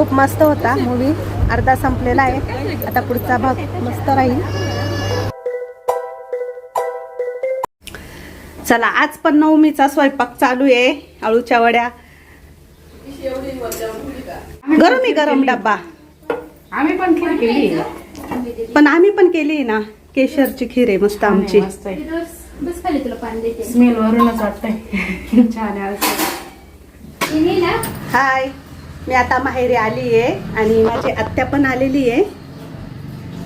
खूप मस्त होता मूवी अर्धा संपलेला आहे. आता पुढचा भाग मस्त राहील. चला आज पण नवमीचा स्वयंपाक चालू आहे. आळूच्या वड्या. गरम आहे गरम डब्बा. आम्ही पण खीर केली पण आम्ही पण केली ना. केशरची खीर आहे मस्त आमची. मस्त आहे. बस खाली तुला पाणी देते. स्मेल वरूनच वाटतंय. हाय मी आता माहेरी आली आहे आणि माझी आत्या पण आलेली आहे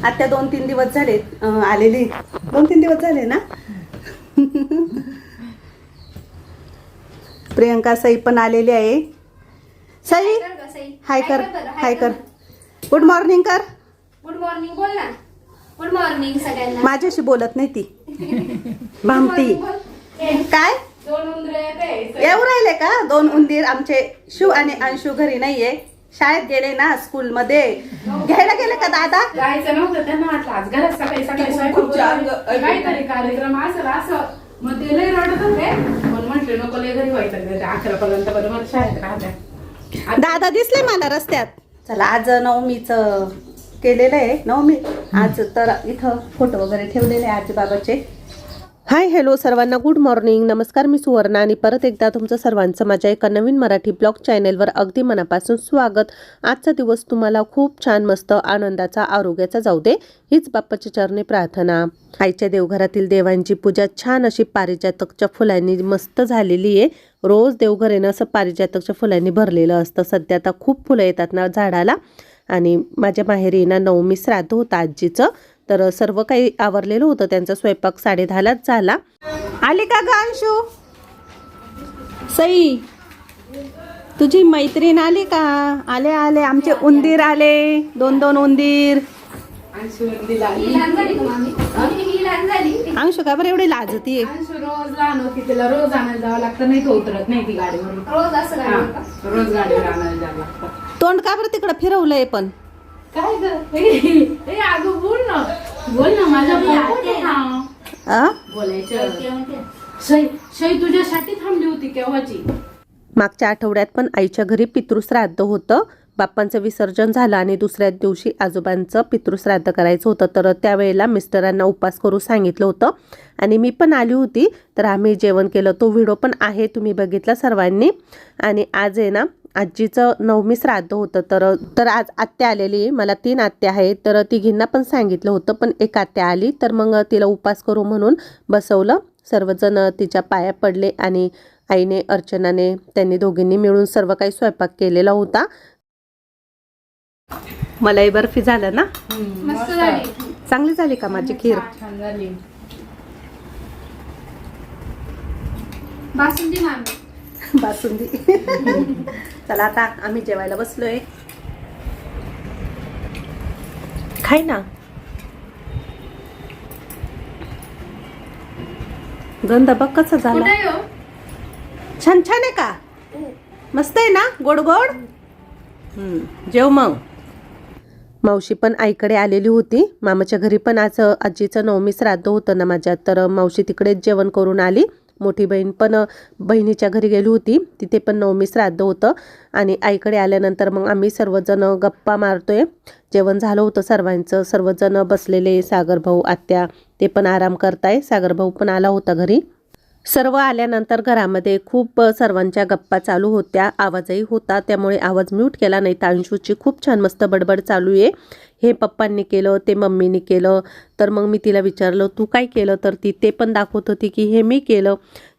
आत्या दोन तीन दिवस झाले आलेली. दोन तीन दिवस झाले ना? प्रियंका सई पण आलेली आहे. सई. हाय कर हाय कर गुड मॉर्निंग कर. गुड मॉर्निंग बोल ना. गुड मॉर्निंग सगळ्यांना. माझ्याशी बोलत नाही ती. भामती. काय? येऊ राहिले का? दोन उंदीर आमचे शिव आणि अंशू घरी नाहीये. शाळेत गेले ना स्कूल मध्ये घ्यायला गेले का दादा? जायचं नव्हतं त्यांना वाटलं. आज घरात सकाळी. काहीतरी कार्यक्रम असेल असं. मग ते लय रडत होते. पण म्हटले नको लय घरी व्हायचं अकरा पर्यंत बरोबर शाळेत राहत्या. दादा दिसले मला रस्त्यात. चला आज नवमीच केलेलं आहे नवमी. आज तर इथं फोटो वगैरे ठेवलेले आहे आजी बाबाचे हाय हॅलो सर्वांना गुड मॉर्निंग नमस्कार मी सुवर्णा आणि परत एकदा तुमचं सर्वांचं माझ्या एका नवीन मराठी ब्लॉग चॅनेलवर अगदी मनापासून स्वागत. आजचा दिवस तुम्हाला खूप छान मस्त आनंदाचा आरोग्याचा जाऊ दे हीच बाप्पाची चरणी प्रार्थना. आईच्या देवघरातील देवांची पूजा छान अशी पारिजातकच्या फुलांनी मस्त झालेली आहे. रोज देवघर येणं असं पारिजातकच्या फुलांनी भरलेलं असतं. सध्या आता खूप फुलं येतात ना झाडाला. आणि माझ्या माहेरी ना नवमी श्राद्ध होतं आजीचं. तर सर्व काही आवरलेलं होतं. त्यांचा स्वयंपाक साडे दहालाच झाला. आली का ग अंशू? सई तुझी मैत्रीण आली का? आले आले. आमचे उंदीर आले. दोन दोन उंदीर. अंशू का बरं एवढी लाजती अंशू रोज लहान होती तिला रोज आणायला जावं लागतं. नाही तो उतरत? नाही ती गाडीवरून. रोज असं गाडी का? रोज गाडीवर आणायला जावं लागतं. तोंड का बरं तिकडं फिरवलंय पण? काय ग? अगं बोल ना. बोल ना आ? बोलायचं. तुझ्यासाठी थांबली होती केव्हाची? मागच्या आठवड्यात पण आईच्या घरी पितृश्राद्ध होतं. बाप्पांचं विसर्जन झालं आणि दुसऱ्या दिवशी आजोबांचं पितृश्राद्ध करायचं होतं. तर त्यावेळेला मिस्टरांना उपास करू सांगितलं होतं. आणि मी पण आली होती. तर आम्ही जेवण केलं. तो व्हिडिओ पण आहे. तुम्ही बघितला सर्वांनी. आणि आज आहे ना आजीचं नवमी श्राद्ध होतं तर तर आज आत्या आलेली. मला तीन आत्या आहेत तर तिघींना पण सांगितलं होतं पण एक आत्या आली तर मग तिला उपास करू म्हणून बसवलं. सर्वजण तिच्या पाया पडले आणि आईने अर्चनाने त्यांनी दोघींनी मिळून सर्व काही स्वयंपाक केलेला होता. मलाई बर्फी झालं ना? मस्त झाली. चांगली झाली का माझी खीर? बासुंदी मामी. बासुंदी. चला आता आम्ही जेवायला बसलोय. खाय ना. गंध बघ कसं झालं. येऊ छान छान आहे का? मस्त आहे ना? गोड गोड? हम्म, जेव मग. मावशी पण आईकडे आलेली होती. मामाच्या घरी पण आज आजीचं नवमी श्राद्ध होतं ना माझ्या. तर मावशी तिकडेच जेवण करून आली. मोठी बहीण पण बहिणीच्या घरी गेली होती. तिथे पण नवमी श्राद्ध होतं. आणि आईकडे आल्यानंतर मग आम्ही सर्वजण गप्पा मारतोय. जेवण झालं होतं सर्वांचं. सर्वजण बसलेले सागरभाऊ आत्या ते पण आराम करताय. सागरभाऊ पण आला होता घरी. सर्व आल्यानंतर घरामध्ये खूप सर्वांच्या गप्पा चालू होत्या. आवाजही होता. त्यामुळे आवाज म्यूट केला नाही. तांशूची खूप छान मस्त बडबड चालू आहे. हे पप्पांनी केलं ते मम्मीने केलं. तर मग मी तिला विचारलं तू काय केलं? तर ती ते पण दाखवत होती की हे मी केलं.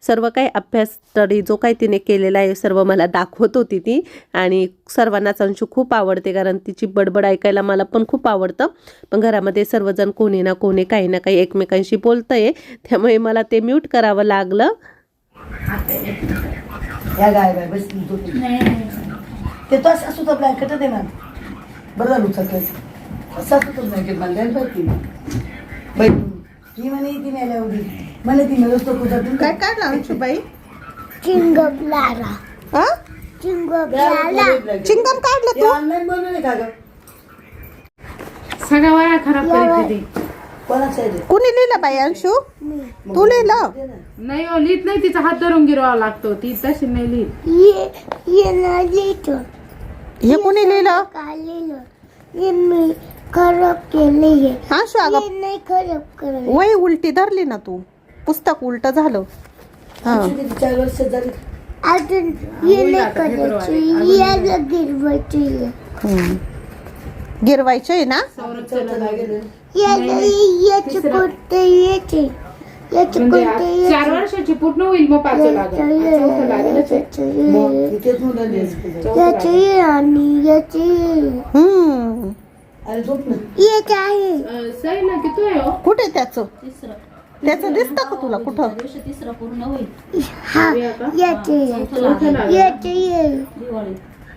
सर्व काही अभ्यास स्टडी जो काही तिने केलेला आहे सर्व मला दाखवत होती ती. आणि सर्वांनाच अंशू खूप आवडते कारण तिची बडबड ऐकायला मला पण खूप आवडतं. पण घरामध्ये सर्वजण कोणी ना कोणी काही ना काही एकमेकांशी बोलतंय. त्यामुळे मला ते म्यूट करावं लागलं. तू ते तो असं ब्लँकेट दे ना. बरं झालं सुद्धा ब्लँकेट बांधायला पाहिजे बाई ही म्हणे ती मेल्या उडी म्हणे ती मेलो तो कुठं काय काढलं अंशूबाई चिंगम लारा हा? चिंगम लारा चिंगम काढलं ते तू? ऑनलाईन बनवले का ग? सगळ्या वया खराब करीत होती. कोणाचं आहे ते? कुणी लिहिलं बाई अंशू? तू लिहिलं. नाही हो लिहित नाही. तिचा हात धरून गिरवावा लागतो. ती तशी नाही लिहित. ये ये ना लिहितो. हे कोणी लिहिलं? काढलेलं हे मी. खराब केले हा शो अगं. हे नाही खराब करत. वय उलटी धरली ना तू. पुस्तक उलट झालं. हा. अजून हे नाही करायची. याला गिरवायची हम्म. गिरवायचं आहे. ना? याला याचे कोणते याचे? याचे म्हणजे कोणते आ- चार वर्षाची पूर्ण होईल मग पाचवं लागेल. चौथं लागेलच आहे. द्यायचं याचे आणि याचे. हम्म. अरे झोप ना. याचे आहे. अं, सही ना किती आहे हो? कुठे त्याचं? त्याचं दिसतं का तुला कुठं? हा याचे चौथं लागेल याचे ये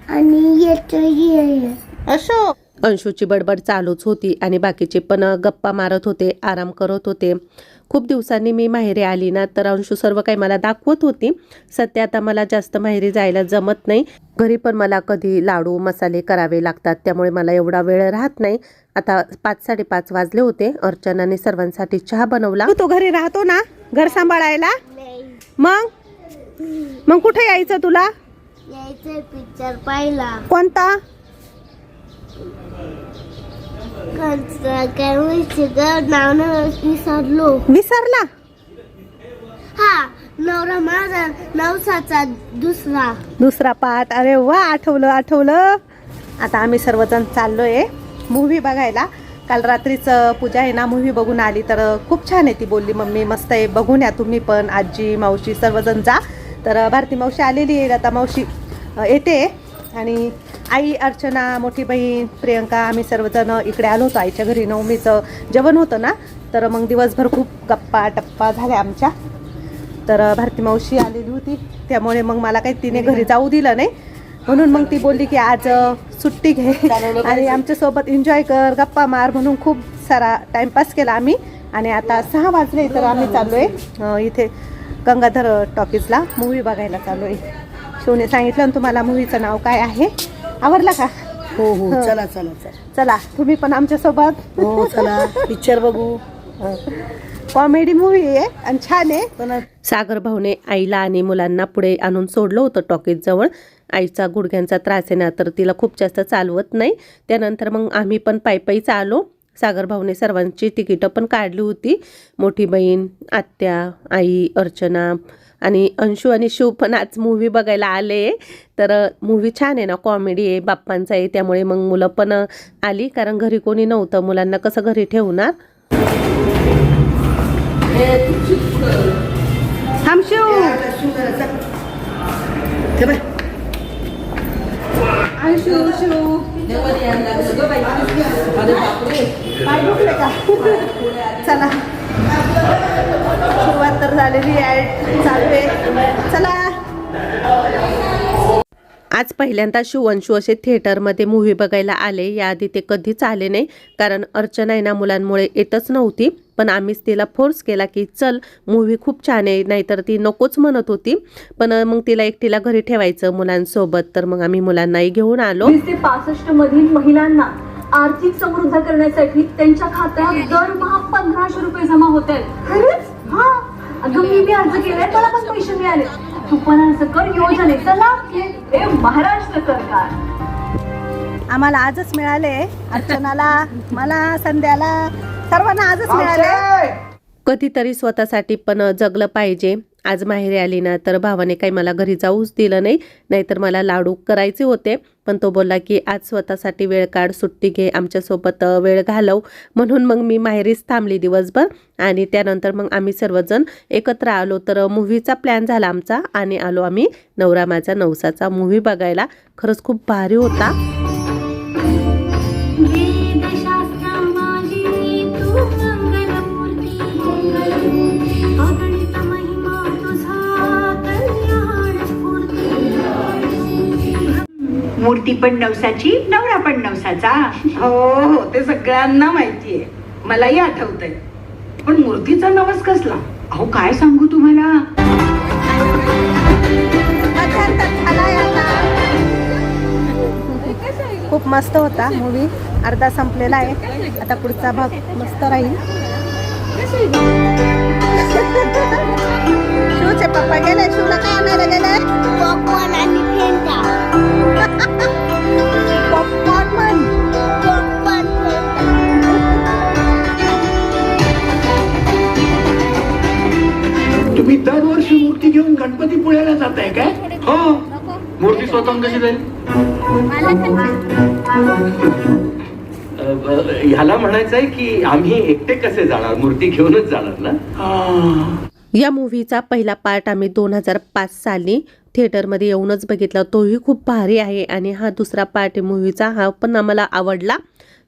आणि ये. अशोक. अंशूची बडबड चालूच होती आणि बाकीचे पण गप्पा मारत होते आराम करत होते. खूप दिवसांनी मी माहेरी आली ना तर अंशू सर्व काही मला दाखवत होती. सध्या आता मला जास्त माहेरी जायला जमत नाही. घरी पण मला कधी लाडू मसाले करावे लागतात त्यामुळे मला एवढा वेळ राहत नाही. आता पाच साडेपाच वाजले होते. अर्चनाने सर्वांसाठी चहा बनवला. तू घरी राहतो ना घर सांभाळायला? मग? मग कुठे यायचं तुला? पिक्चर पाहिला कोणता कोणतं काय माहिती ग नाव नाही विसरलो? विसरला हा नवरा माझा नवसाचा दुसरा. दुसरा पार्ट अरे वा आठवलं आठवलं. आता आम्ही सर्वजण चाललोय मूव्ही बघायला. काल रात्रीच पूजा आहे ना मूव्ही बघून आली तर खूप छान आहे ती बोलली मम्मी. मस्त आहे बघून या तुम्ही पण आजी मावशी सर्वजण जा. तर भारती मावशी आलेली आहे आता मावशी येते. आणि आई अर्चना मोठी बहीण प्रियंका आम्ही सर्वजण इकडे आलो होतो आईच्या घरी. नवमीचं जेवण होतं ना तर मग दिवसभर खूप गप्पा टप्पा झाल्या आमच्या. तर भारती मावशी आलेली होती. त्यामुळे मग मला काही तिने घरी जाऊ दिलं नाही. म्हणून मग ती बोलली की आज सुट्टी घे आणि आमच्यासोबत एन्जॉय कर गप्पा मार. म्हणून खूप सारा टाइमपास केला आम्ही. आणि आता सहा वाजले तर आम्ही चाललो आहे इथे गंगाधर टॉकीजला मूवी बघायला चाललो आहे शिवने सांगितलं ना तुम्हाला मूवीचं नाव काय आहे? आवडला का? हो हो. चला चला चला. चला तुम्ही पण आमच्यासोबत हो चला. पिक्चर बघू. कॉमेडी मूवी आहे आणि छान आहे. पण सागर भाऊने आईला आणि मुलांना पुढे आणून सोडलं होतं टॉकीज जवळ. आईचा गुडघ्यांचा त्रास आहे ना तर तिला खूप जास्त चालवत नाही. त्यानंतर मग आम्ही पण पायी पायीच आलो. सागर भाऊने सर्वांची तिकीटं पण काढली होती. मोठी बहीण आत्या आई अर्चना आणि अंशू आणि शिव पण आज मूवी बघायला आले. तर मूवी छान आहे ना कॉमेडी आहे बाप्पांचा आहे त्यामुळे मग मुलं पण आली. कारण घरी कोणी नव्हतं मुलांना कसं घरी ठेवणार? चला. तर झालेली आहे. चालू आहे चला. आज पहिल्यांदा शिवंशू असे थिएटरमध्ये मूव्ही बघायला आले. याआधी ते कधीच आले नाही. कारण अर्चना आहे ना मुलांमुळे येतच नव्हती. पण आम्हीच तिला फोर्स केला की चल मूव्ही खूप छान आहे. नाहीतर ती नकोच म्हणत होती. पण मग तिला एकटीला घरी ठेवायचं मुलांसोबत. तर मग आम्ही मुलांनाही घेऊन आलो. ते पासष्ट मधील महिलांना आर्थिक समृद्ध करण्यासाठी त्यांच्या खात्यात दरमहा पंधराशे रुपये जमा होत आहेत. हा. अगं मी बी अर्ज केलाय मला पण पैसे मिळाले. तू पण अर्ज कर योजनेचा लाभ घे हे महाराष्ट्र सरकार. आम्हाला आजच मिळाले. अर्चनाला मला संध्याला सर्वांना आजच मिळाले. कधीतरी स्वतःसाठी पण जगलं पाहिजे. आज माहेरी आली ना तर भावाने काही मला घरी जाऊच दिलं नाही नाहीतर मला लाडू करायचे होते. पण तो बोलला की आज स्वतःसाठी वेळ काढ सुट्टी घे आमच्यासोबत वेळ घालव. म्हणून मग मी माहेरीच थांबली दिवसभर आणि त्यानंतर मग आम्ही सर्वजण एकत्र आलो. तर मूव्हीचा प्लॅन झाला आमचा आणि आलो आम्ही नवरा माझा नवसाचा मूव्ही बघायला. खरंच खूप भारी होता. मूर्ती पण नवसाची नवरा पण नवसाचा. हो हो ते सगळ्यांना माहितीये. मलाही आठवतंय. पण मूर्तीचा नवस कसला? अहो काय सांगू तुम्हाला? खूप मस्त होता मूवी अर्धा संपलेला आहे. आता पुढचा भाग मस्त राहील. शिवचे पप्पा गेले. शिवला काय आणायला गेले? तुम्ही दरवर्षी मूर्ती घेऊन गणपती पुळ्याला जात आहे काय? हो. मूर्ती स्वतः कशी जाईल? ह्याला म्हणायचं आहे की आम्ही एकटे कसे जाणार? मूर्ती घेऊनच जाणार ना? या मूवीचा पहिला पार्ट आम्ही दोन हजार पाच साली थिएटरमध्ये येऊनच बघितला. तोही खूप भारी आहे आणि हा दुसरा पार्ट मूवीचा हा पण आम्हाला आवडला.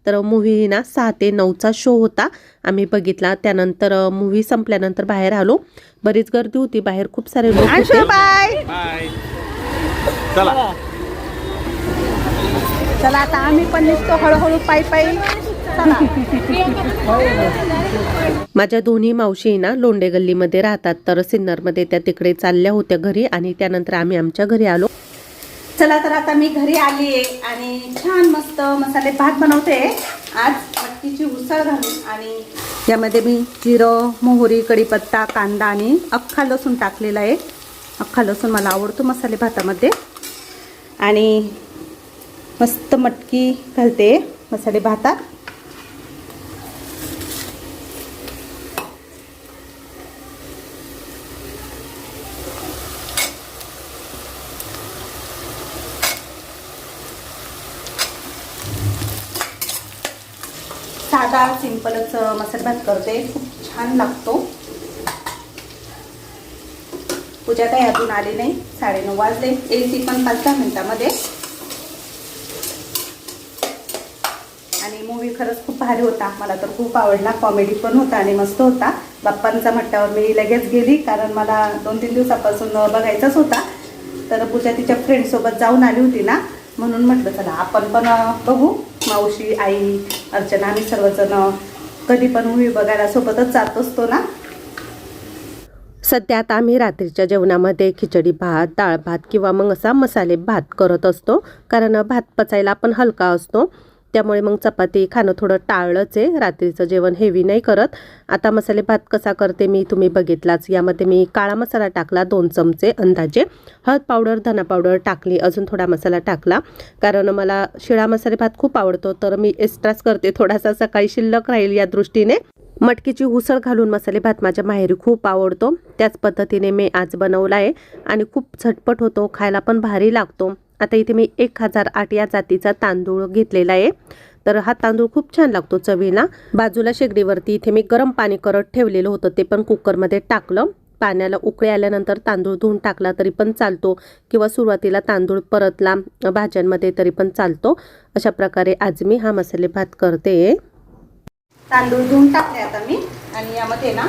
तर मूव्ही ना सहा ते नऊचा शो होता. आम्ही बघितला. त्यानंतर मूव्ही संपल्यानंतर बाहेर आलो. बरीच गर्दी होती. बाहेर खूप सारे लोक चला. चला आता आम्ही पण निघतो हळूहळू पायी पायी. माझ्या दोन्ही मावशी ना लोंडे गल्लीमध्ये राहतात. तर सिन्नरमध्ये त्या तिकडे चालल्या होत्या घरी आणि त्यानंतर आम्ही आमच्या घरी आलो. चला तर आता मी घरी आली आहे आणि छान मस्त मसाले भात बनवते. आज मटकीची उसळ घालून आणि यामध्ये मी जिरं मोहरी कढीपत्ता कांदा आणि अख्खा लसूण टाकलेला आहे. अख्खा लसूण मला आवडतो मसाले भातामध्ये. आणि मस्त मटकी घालते मसाले भातात. साधा सिंपलच मसाले भात करते. खूप छान लागतो. पूजा काही अजून आली नाही. साडेनऊ वाजले. ए सी पण पाच दहा मिनिटामध्ये. आणि मूवी खरंच खूप भारी होता. मला तर खूप आवडला. कॉमेडी पण होता आणि मस्त होता. बाप्पांचा म्हटल्यावर मी लगेच गेली कारण मला दोन तीन दिवसापासून बघायचाच होता. तर पूजा तिच्या फ्रेंडसोबत जाऊन आली होती ना. म्हणून म्हटलं चला आपण पण बघू. मावशी आई अर्चना आम्ही सर्वजण कधी पण मूवी बघायला सोबतच जात असतो ना? सध्या आता आम्ही रात्रीच्या जेवणामध्ये खिचडी भात डाळ भात किंवा मग असा मसाले भात करत असतो. कारण भात पचायला पण हलका असतो. त्यामुळे मग चपाती खाणं थोडं टाळलंच आहे. रात्रीचं जेवण हेवी नाही करत. आता मसाले भात कसा करते मी तुम्ही बघितलाच. यामध्ये मी काळा मसाला टाकला दोन चमचे अंदाजे. हळद पावडर धना पावडर टाकली अजून थोडा मसाला टाकला. कारण मला शिळा मसाले भात खूप आवडतो तर मी एक्स्ट्राच करते. थोडासा सकाळी शिल्लक राहील या दृष्टीने. मटकीची उसळ घालून मसाले भात माझ्या माहेरी खूप आवडतो. त्याच पद्धतीने मी आज बनवला आहे आणि खूप झटपट होतो खायला पण भारी लागतो. आता इथे मी एक हजार आठ या जातीचा तांदूळ घेतलेला आहे. तर हा तांदूळ खूप छान लागतो चवीला. बाजूला शेगडीवरती इथे मी गरम पाणी करत ठेवलेलं होतं ते पण कुकरमध्ये टाकलं. पाण्याला उकळी आल्यानंतर तांदूळ धुवून टाकला तरी पण चालतो किंवा सुरुवातीला तांदूळ परतला भाज्यांमध्ये तरी पण चालतो. अशा प्रकारे आज मी हा मसाले भात करते. तांदूळ धुवून टाकले आता मी आणि यामध्ये ना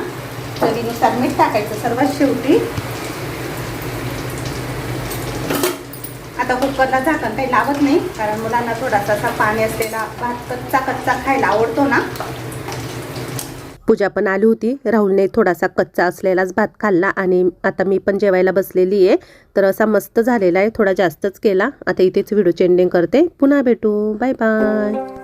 चवीनुसार मीठ टाकायचं. सर्वात शेवटी आता कुकरला झाकण काही लावत नाही कारण मुलांना थोडासा असा पाणी असलेला भात कच्चा कच्चा खायला आवडतो ना. पूजा पण आली होती. राहुलने थोडासा कच्चा असलेलाच भात खाल्ला आणि आता मी पण जेवायला बसलेली आहे. तर असा मस्त झालेला आहे थोडा जास्तच केला. आता इथेच व्हिडिओ चेंडिंग करते. पुन्हा भेटू. Bye bye.